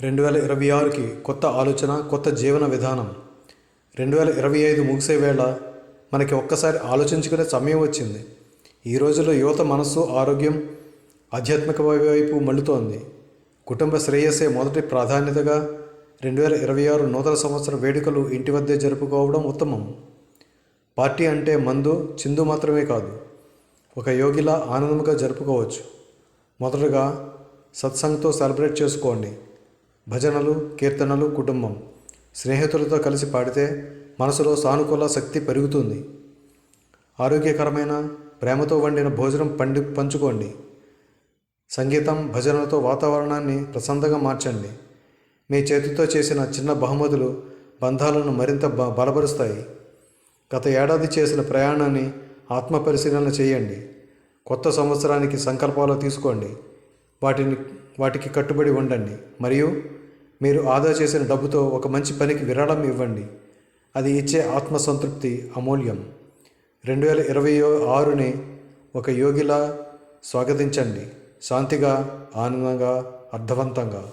రెండు వేల ఇరవై ఆరుకి కొత్త ఆలోచన కొత్త జీవన విధానం. రెండు వేల ఇరవై ఐదు ముగిసే వేళ మనకి ఒక్కసారి ఆలోచించుకునే సమయం వచ్చింది. ఈ రోజుల్లో యువత మనస్సు ఆరోగ్యం ఆధ్యాత్మిక వైపు మళ్ళుతోంది. కుటుంబ శ్రేయస్సే మొదటి ప్రాధాన్యతగా రెండు వేల ఇరవై ఆరు నూతన సంవత్సర వేడుకలు ఇంటి వద్దే జరుపుకోవడం ఉత్తమం. పార్టీ అంటే మందు చిందు మాత్రమే కాదు ఒక యోగిలా ఆనందంగా జరుపుకోవచ్చు. మొదటగా సత్సంగ్తో సెలబ్రేట్ చేసుకోండి. భజనలు కీర్తనలు కుటుంబం. స్నేహితులతో కలిసి పాడితే మనసులో సానుకూల శక్తి పెరుగుతుంది. ఆరోగ్యకరమైన ప్రేమతో వండిన భోజనం పండి పంచుకోండి. సంగీతం భజనలతో వాతావరణాన్ని ప్రశాంతంగా మార్చండి. మీ చేతితో చేసిన చిన్న బహుమతులు బంధాలను మరింత బ బలపరుస్తాయి. గత ఏడాది చేసిన ప్రయాణాన్ని ఆత్మ పరిశీలన చేయండి. కొత్త సంవత్సరానికి సంకల్పాలు తీసుకోండి. వాటిని వాటికి కట్టుబడి ఉండండి. మరియు మీరు ఆదా చేసిన డబ్బుతో ఒక మంచి పనికి విరాళం ఇవ్వండి. అది ఇచ్చే ఆత్మసంతృప్తి అమూల్యం. రెండు వేల ఇరవై ఆరుని ఒక యోగిలా స్వాగతించండి. శాంతిగా ఆనందంగా అర్థవంతంగా.